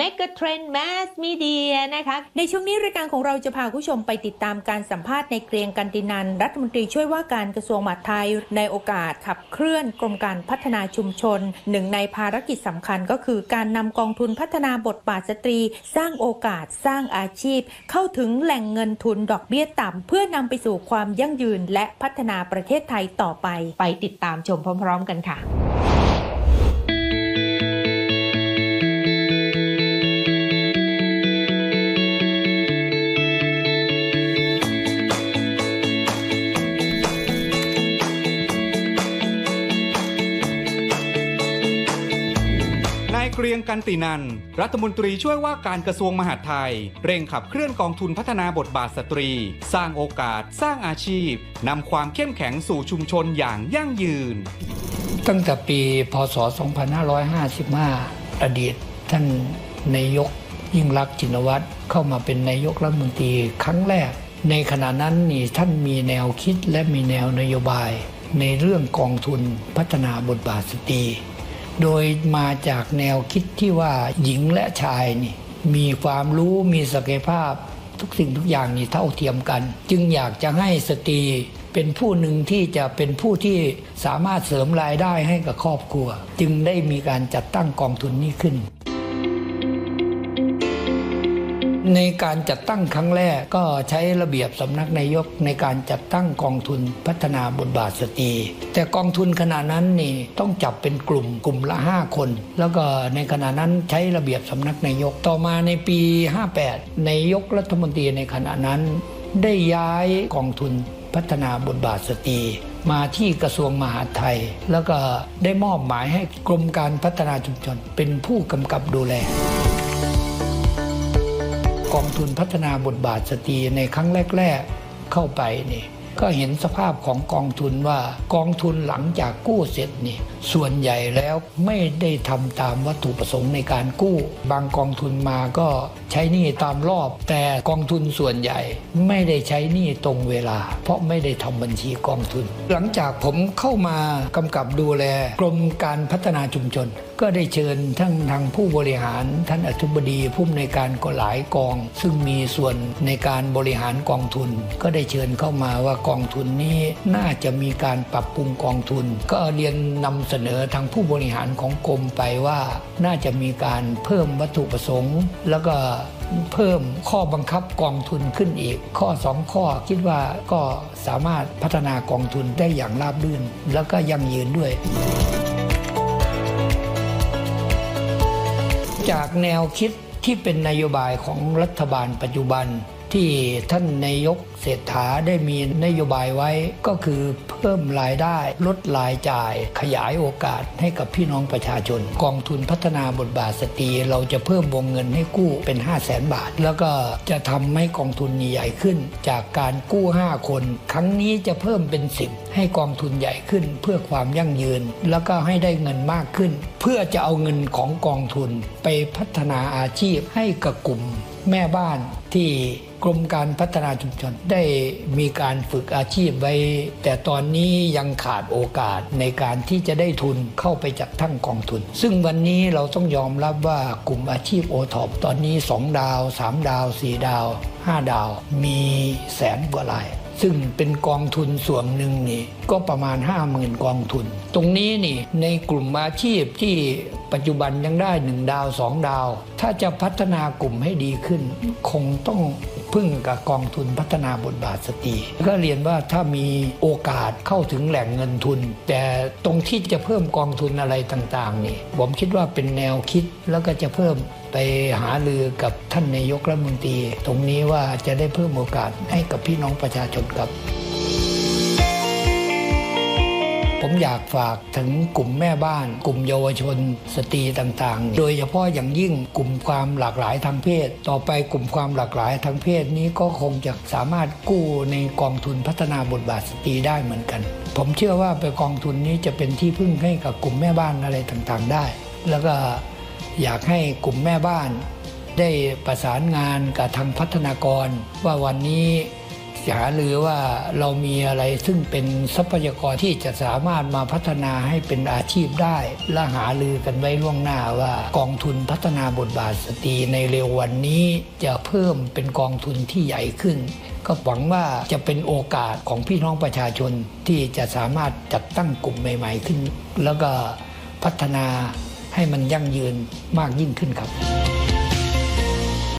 Mega Trend Mass Media นะคะ ในช่วงนี้รายการของเราจะพาผู้ชมไปติดตามการสัมภาษณ์ในเกรียงกันตินัน รัฐมนตรีช่วยว่าการกระทรวงมหาดไทย ในโอกาสขับเคลื่อนกรมการพัฒนาชุมชน หนึ่งในภารกิจสำคัญก็คือการนำกองทุนพัฒนาบทบาทสตรี สร้างโอกาสสร้างอาชีพ เข้าถึงแหล่งเงินทุนดอกเบี้ยต่ำเพื่อนำไปสู่ความยั่งยืนและพัฒนาประเทศไทยต่อไป ไปติดตามชมพร้อม ๆ กันค่ะ เกรียงกันตินัน รัฐมนตรีช่วยว่าการกระทรวงมหาดไทย เร่งขับเคลื่อนกองทุนพัฒนาบทบาทสตรี สร้างโอกาส สร้างอาชีพนำความเข้มแข็งสู่ชุมชนอย่างยั่งยืน ตั้งแต่ปีพศ 2555 อดีตท่านนายกยิ่งรักษณ์ชินวัตรเข้ามาเป็นนายกรัฐมนตรีครั้งแรก ในขณะนั้นนี่ท่านมีแนวคิดและมีแนวนโยบาย ในเรื่องกองทุนพัฒนาบทบาทสตรี โดยมาจากแนวคิดที่ว่าหญิงและชายนี่มีความรู้มีศักยภาพ ทุกสิ่งทุกอย่างนี่เท่าเทียมกัน จึงอยากจะให้สตรีเป็นผู้หนึ่งที่จะเป็นผู้ที่สามารถเสริมรายได้ให้กับครอบครัว จึงได้มีการจัดตั้งกองทุนนี้ขึ้น ในการจัดตั้งครั้งแรกก็ใช้ระเบียบสำนักนายกในการจัดตั้งกองทุนพัฒนาบทบาทสตรี แต่กองทุนขณะนั้นนี่ต้องจับเป็นกลุ่มกลุ่มละ 5 คน แล้วก็ในขณะนั้นใช้ระเบียบสำนักนายกต่อมาในปี 58นายกรัฐมนตรีในขณะนั้น ได้ย้ายกองทุนพัฒนาบทบาทสตรีมาที่กระทรวงมหาดไทย แล้วก็ได้มอบหมายให้กรมการพัฒนาชุมชนเป็นผู้กำกับดูแล กองทุนพัฒนาบทบาทสตรีในครั้งแรก ๆเข้าไปนี่ก็เห็นสภาพของกองทุนว่ากองทุนหลังจากกู้เสร็จนี่ ส่วนใหญ่แล้วไม่ได้ทำตามวัตถุประสงค์ในการกู้ บางกองทุนมาก็ใช้หนี้ตามรอบ แต่กองทุนส่วนใหญ่ ไม่ได้ใช้หนี้ตรงเวลา เพราะไม่ได้ทำบัญชีกองทุน หลังจากผมเข้ามากำกับดูแล กรมการพัฒนาชุมชน ก็ได้เชิญทั้งทางผู้บริหาร ท่านอธิบดีผู้อำนวยการก็หลายกอง ซึ่งมีส่วนในการบริหารกองทุน ก็ได้เชิญเข้ามาว่ากองทุนนี้น่าจะมีการปรับปรุงกองทุน ก็เรียนนำเสนอทางผู้บริหารของกรมไปว่าน่าจะมีการเพิ่มวัตถุประสงค์ แล้วก็เพิ่มข้อบังคับกองทุนขึ้นอีก ข้อ 2 ข้อคิดว่าก็สามารถพัฒนากองทุนได้อย่างราบรื่น แล้วก็ยั่งยืนด้วยจากแนวคิดที่เป็นนโยบายของรัฐบาลปัจจุบัน ที่ท่านนายกเศรษฐาได้มีนโยบายไว้ก็คือเพิ่มรายได้ลดรายจ่าย ขยายโอกาสให้กับพี่น้องประชาชน กองทุนพัฒนาบทบาทสตรีเราจะเพิ่มวงเงินให้กู้เป็น 5 0 0แสนบาท แล้วก็จะทำให้กองทุนใหญ่ขึ้น จากการกู้ 5 คน ครั้งนี้จะเพิ่มเป็น 10 ให้กองทุนใหญ่ขึ้น เพื่อความยั่งยืน แล้วก็ให้ได้เงินมากขึ้น เพื่อจะเอาเงินของกองทุนไปพัฒนาอาชีพให้กับกลุ่มแม่บ้านที่กรมการพัฒนาชุมชนได้มีการฝึกอาชีพไว้ แต่ตอนนี้ยังขาดโอกาสในการที่จะได้ทุนเข้าไปจัดทั้งกองทุน ซึ่งวันนี้เราต้องยอมรับว่ากลุ่มอาชีพโอท็อปตอนนี้ 2 ดาว 3 ดาว 4 ดาว 5 ดาว มีแสนกว่ารายซึ่งเป็นกองทุนส่วนหนึ่งนี่ก็ประมาณ 50,000 กองทุน ตรงนี้นี่ในกลุ่มอาชีพที่ปัจจุบันยังได้ 1 ดาว 2 ดาว ถ้าจะพัฒนากลุ่มให้ดีขึ้น คงต้อง พึ่งกับกองทุนพัฒนาบทบาทสตรีก็เรียนว่าถ้ามีโอกาสเข้าถึงแหล่งเงินทุน แต่ตรงที่จะเพิ่มกองทุนอะไรต่างๆนี่ผมคิดว่าเป็นแนวคิดแล้วก็จะเพิ่มไปหาลือกับท่านนายกรัฐมนตรี ตรงนี้ว่าจะได้เพิ่มโอกาสให้กับพี่น้องประชาชนครับ ผมอยากฝากถึงกลุ่มแม่บ้าน กลุ่มเยาวชน สตรีต่างๆ โดยเฉพาะอย่างยิ่งกลุ่มความหลากหลายทางเพศ ต่อไปกลุ่มความหลากหลายทางเพศนี้ก็คงจะสามารถกู้ในกองทุนพัฒนาบทบาทสตรีได้เหมือนกัน ผมเชื่อว่าไปกองทุนนี้จะเป็นที่พึ่งให้กับกลุ่มแม่บ้านอะไรต่างๆได้ แล้วก็อยากให้กลุ่มแม่บ้าน ได้ประสานงานกับทางพัฒนากร ว่าวันนี้ หารือว่าเรามีอะไรซึ่งเป็นทรัพยากรที่จะสามารถมาพัฒนาให้เป็นอาชีพได้ และหารือกันไว้ล่วงหน้าว่ากองทุนพัฒนาบทบาทสตรีในเร็ววันนี้จะเพิ่มเป็นกองทุนที่ใหญ่ขึ้น ก็หวังว่าจะเป็นโอกาสของพี่น้องประชาชนที่จะสามารถจัดตั้งกลุ่มใหม่ ๆ ขึ้น แล้วก็พัฒนาให้มันยั่งยืนมากยิ่งขึ้นครับ